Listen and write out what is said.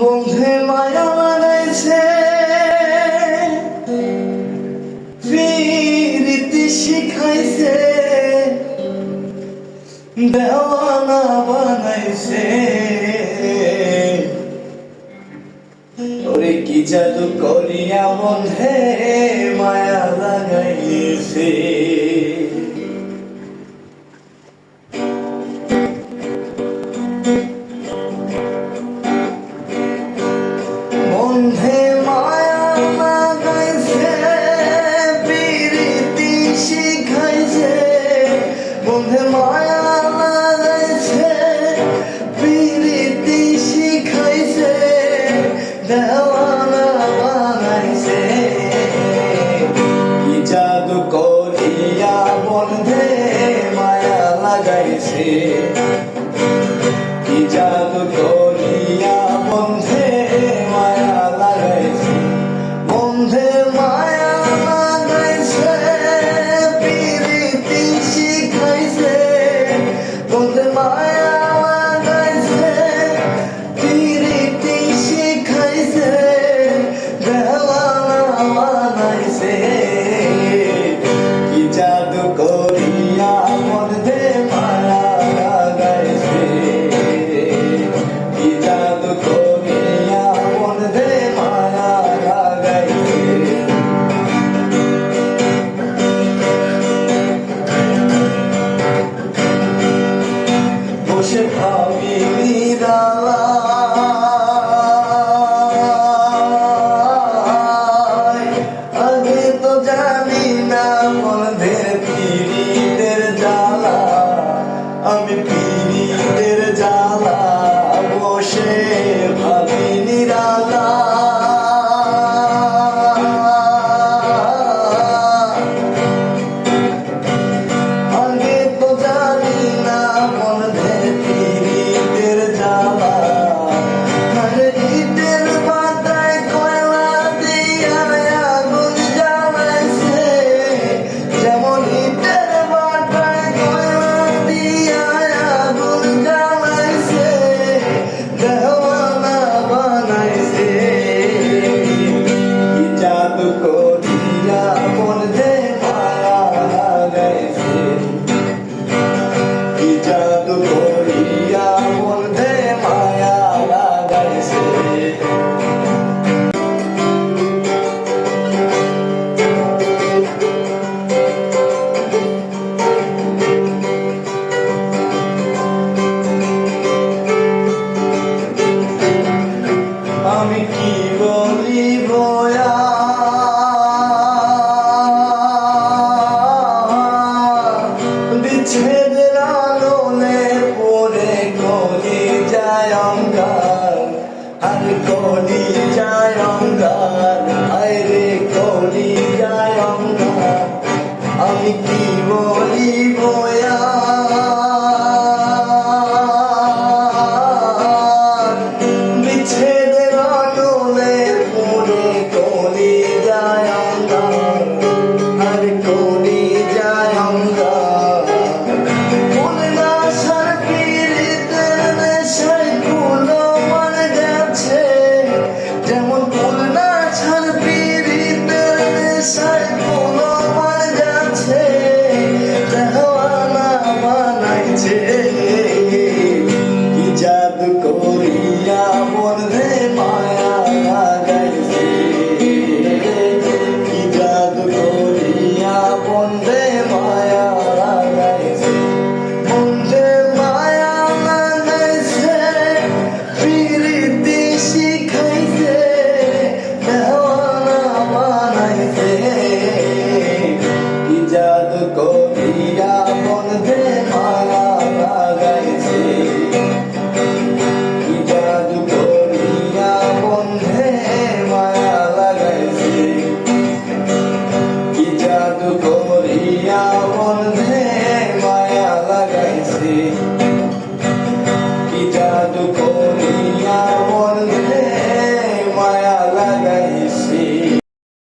বন্ধে মায়া লাগাইছে প্রীতি শিখাইছে। দেওয়ানা বানাইছে। ওরে কি জাদু করিয়া বন্ধে মায়া লাগাইছে। মায়া লাগাইছে। should uh, call. দুঃখ You. যে